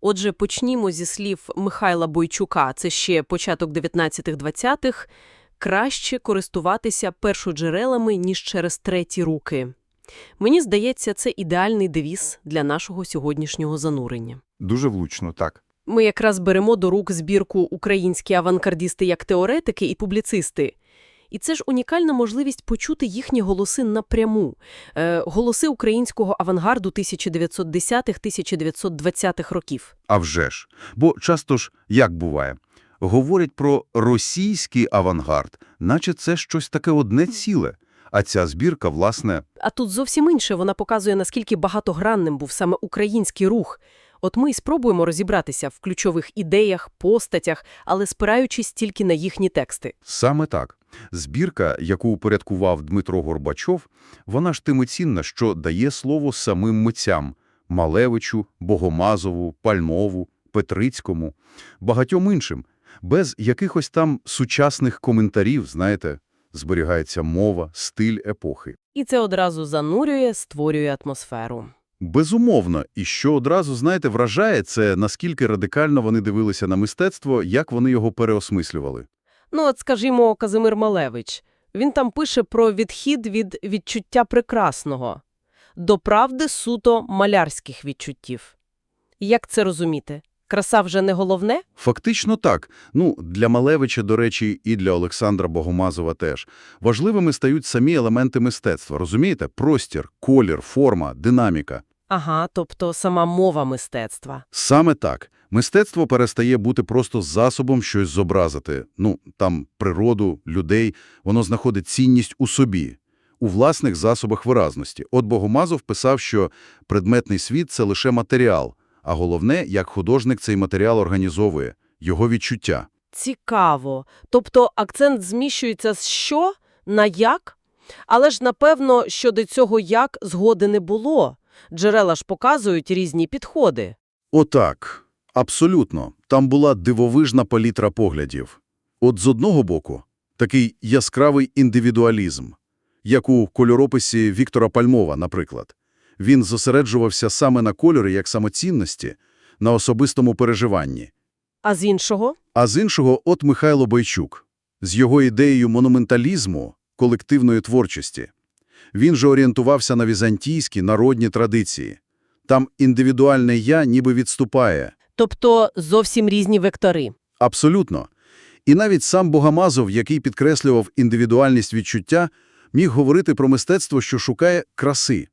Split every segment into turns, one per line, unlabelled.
Отже, почнімо зі слів Михайла Бойчука, це ще початок 19-20-х, краще користуватися першоджерелами, ніж через треті руки. Мені здається, це ідеальний девіз для нашого сьогоднішнього занурення.
Дуже влучно, так.
Ми якраз беремо до рук збірку «Українські авангардісти як теоретики і публіцисти». І це ж унікальна можливість почути їхні голоси напряму. Е, голоси українського авангарду 1910-1920-х років.
А вже ж. Бо часто ж, як буває, говорять про російський авангард, наче це щось таке одне ціле. А ця збірка, власне,
А тут зовсім інше. Вона показує, наскільки багатогранним був саме український рух. От ми і спробуємо розібратися в ключових ідеях, постатях, але спираючись тільки на їхні тексти.
саме так. Збірка, яку упорядкував Дмитро Горбачов, вона ж тими цінна, що дає слово самим митцям – Малевичу, Богомазову, Пальмову, Петрицькому, багатьом іншим. Без якихось там сучасних коментарів, знаєте, зберігається мова, стиль епохи.
І це одразу занурює, створює атмосферу.
Безумовно. І що одразу, знаєте, вражає, це наскільки радикально вони дивилися на мистецтво, як вони його переосмислювали.
Ну, от, скажімо, Казимир Малевич. Він там пише про відхід від відчуття прекрасного до правди суто малярських відчуттів. Як це розуміти? Краса вже не головне?
Фактично так. Ну, для Малевича, до речі, і для Олександра Богомазова теж. Важливими стають самі елементи мистецтва, розумієте? Простір, колір, форма, динаміка.
Ага, тобто сама мова мистецтва.
Саме так. Мистецтво перестає бути просто засобом щось зобразити. Ну, там природу, людей, воно знаходить цінність у собі, у власних засобах виразності. От Богомазов писав, що предметний світ – це лише матеріал, а головне, як художник цей матеріал організовує, його відчуття.
Цікаво. Тобто акцент зміщується з що на як? Але ж, напевно, щодо цього як згоди не було. Джерела ж показують різні підходи.
Отак. Абсолютно. Там була дивовижна палітра поглядів. От з одного боку, такий яскравий індивідуалізм, як у кольорописі Віктора Пальмова, наприклад. Він зосереджувався саме на кольорі як самоцінності, на особистому переживанні.
А з іншого?
А з іншого – от Михайло Бойчук. З його ідеєю монументалізму, колективної творчості. Він же орієнтувався на візантійські народні традиції. Там індивідуальне «я» ніби відступає.
Тобто зовсім різні вектори.
Абсолютно. І навіть сам Богомазов, який підкреслював індивідуальність відчуття, міг говорити про мистецтво, що шукає краси.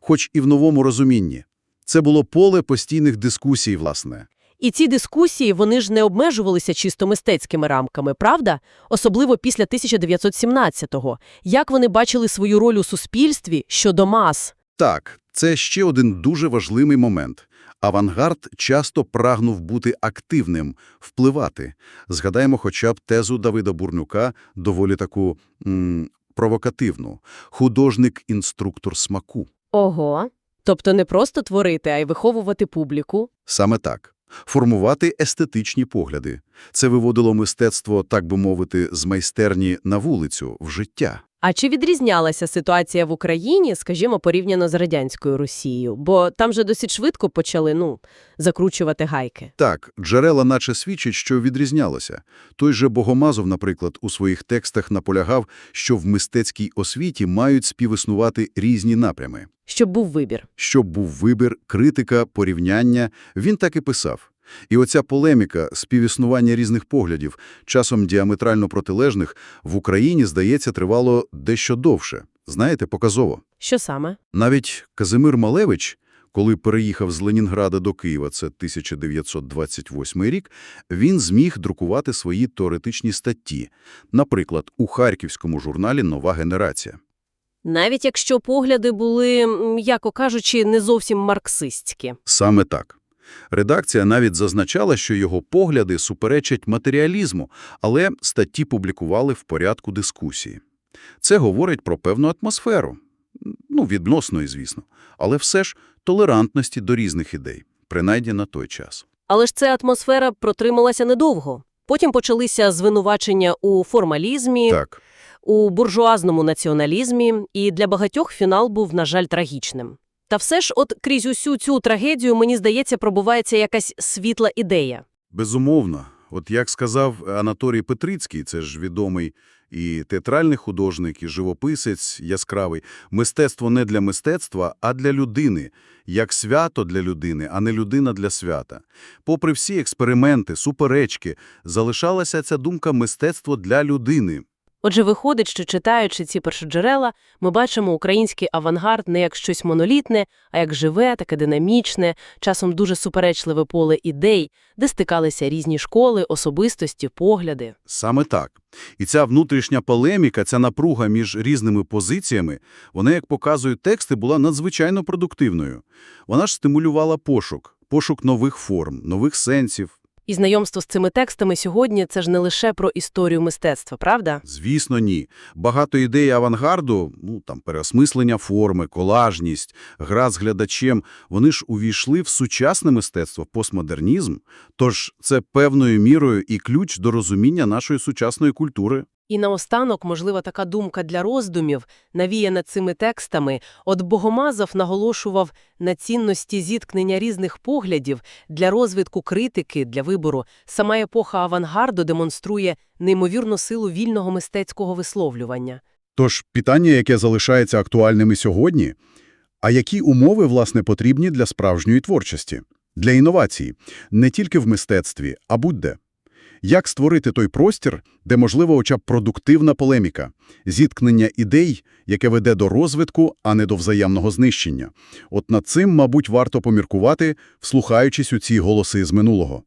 Хоч і в новому розумінні. Це було поле постійних дискусій, власне.
І ці дискусії, вони ж не обмежувалися чисто мистецькими рамками, правда? Особливо після 1917-го. Як вони бачили свою роль у суспільстві щодо мас?
Так, це ще один дуже важливий момент. Авангард часто прагнув бути активним, впливати. Згадаємо хоча б тезу Давида Бурнюка, доволі таку м, провокативну. Художник-інструктор смаку.
Ого. Тобто не просто творити, а й виховувати публіку.
Саме так. Формувати естетичні погляди. Це виводило мистецтво, так би мовити, з майстерні на вулицю, в життя.
А чи відрізнялася ситуація в Україні, скажімо, порівняно з радянською Росією? Бо там же досить швидко почали, ну, закручувати гайки.
Так, джерела наче свідчать, що відрізнялося. Той же Богомазов, наприклад, у своїх текстах наполягав, що в мистецькій освіті мають співіснувати різні напрями.
Щоб був вибір.
Щоб був вибір, критика, порівняння, він так і писав. І оця полеміка, співіснування різних поглядів, часом діаметрально протилежних, в Україні, здається, тривало дещо довше. Знаєте, показово.
Що саме?
Навіть Казимир Малевич, коли переїхав з Ленінграда до Києва, це 1928 рік, він зміг друкувати свої теоретичні статті, наприклад, у харківському журналі «Нова генерація».
Навіть якщо погляди були, м'яко кажучи, не зовсім марксистські.
Саме так. Редакція навіть зазначала, що його погляди суперечать матеріалізму, але статті публікували в порядку дискусії. Це говорить про певну атмосферу. Ну, відносної, звісно. Але все ж толерантності до різних ідей, принаймні на той час.
Але ж ця атмосфера протрималася недовго. Потім почалися звинувачення у формалізмі,
Так.
у буржуазному націоналізмі, і для багатьох фінал був, на жаль, трагічним. Та все ж от крізь усю цю трагедію, мені здається, пробувається якась світла ідея.
Безумовно. От як сказав Анатолій Петрицький, це ж відомий і театральний художник, і живописець яскравий, мистецтво не для мистецтва, а для людини, як свято для людини, а не людина для свята. Попри всі експерименти, суперечки, залишалася ця думка мистецтво для людини.
Отже, виходить, що читаючи ці першоджерела, ми бачимо український авангард не як щось монолітне, а як живе, таке динамічне, часом дуже суперечливе поле ідей, де стикалися різні школи, особистості, погляди.
Саме так. І ця внутрішня полеміка, ця напруга між різними позиціями, вона, як показують тексти, була надзвичайно продуктивною. Вона ж стимулювала пошук, пошук нових форм, нових сенсів.
І знайомство з цими текстами сьогодні – це ж не лише про історію мистецтва, правда?
Звісно, ні. Багато ідей авангарду, ну там переосмислення форми, колажність, гра з глядачем, вони ж увійшли в сучасне мистецтво, постмодернізм. Тож це певною мірою і ключ до розуміння нашої сучасної культури.
І наостанок, можливо, така думка для роздумів, навіяна цими текстами. От Богомазов наголошував на цінності зіткнення різних поглядів для розвитку критики, для вибору. Сама епоха авангарду демонструє неймовірну силу вільного мистецького висловлювання.
Тож питання, яке залишається актуальним і сьогодні, а які умови, власне, потрібні для справжньої творчості, для інновацій, не тільки в мистецтві, а будь-де. Як створити той простір, де можлива хоча б продуктивна полеміка, зіткнення ідей, яке веде до розвитку, а не до взаємного знищення? От над цим, мабуть, варто поміркувати, вслухаючись у ці голоси з минулого.